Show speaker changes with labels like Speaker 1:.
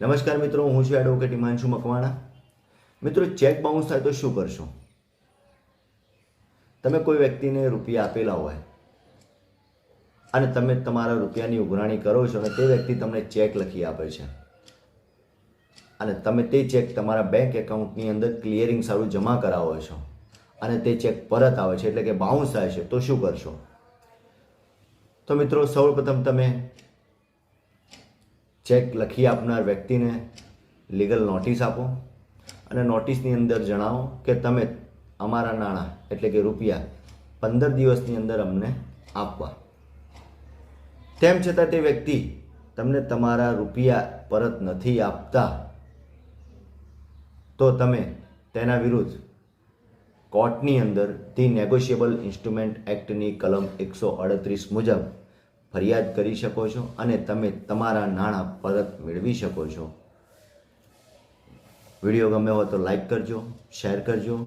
Speaker 1: નમસ્કાર મિત્રો, હું છું એડવોકેટ હિમાંશુ મકવાણા. મિત્રો ચેક બાઉન્સ થાય તો શું કરશો? તમે કોઈ વ્યક્તિને રૂપિયા આપેલા હોય અને તમે તમારા રૂપિયાની ઉઘરાણી કરો છો અને તે વ્યક્તિ તમને ચેક લખી આપે છે અને તમે તે ચેક તમારા બેંક એકાઉન્ટની અંદર ક્લિયરિંગ સારું જમા કરાવો છો અને તે ચેક પરત આવે છે એટલે કે બાઉન્સ થાય છે, તો શું કરશો? તો મિત્રો, સૌપ્રથમ તમે ચેક લખી આપનાર વ્યક્તિને લીગલ નોટિસ આપો અને નોટિસની અંદર જણાવો કે તમે અમારા નાણાં, એટલે કે રૂપિયા, પંદર દિવસની અંદર અમને આપવા. તેમ છતાં તે વ્યક્તિ તમને તમારા રૂપિયા પરત નથી આપતા, તો તમે તેના વિરુદ્ધ કોર્ટની અંદર ધી નેગોશિયેબલ ઇન્સ્ટ્રુમેન્ટ એક્ટની કલમ એકસો અડત્રીસ મુજબ ફરિયાદ કરી શકો છો અને તમે તમારા નાણાં પરત મેળવી શકો છો. વીડિયો ગમે હોય તો લાઈક કરજો શેર કરજો.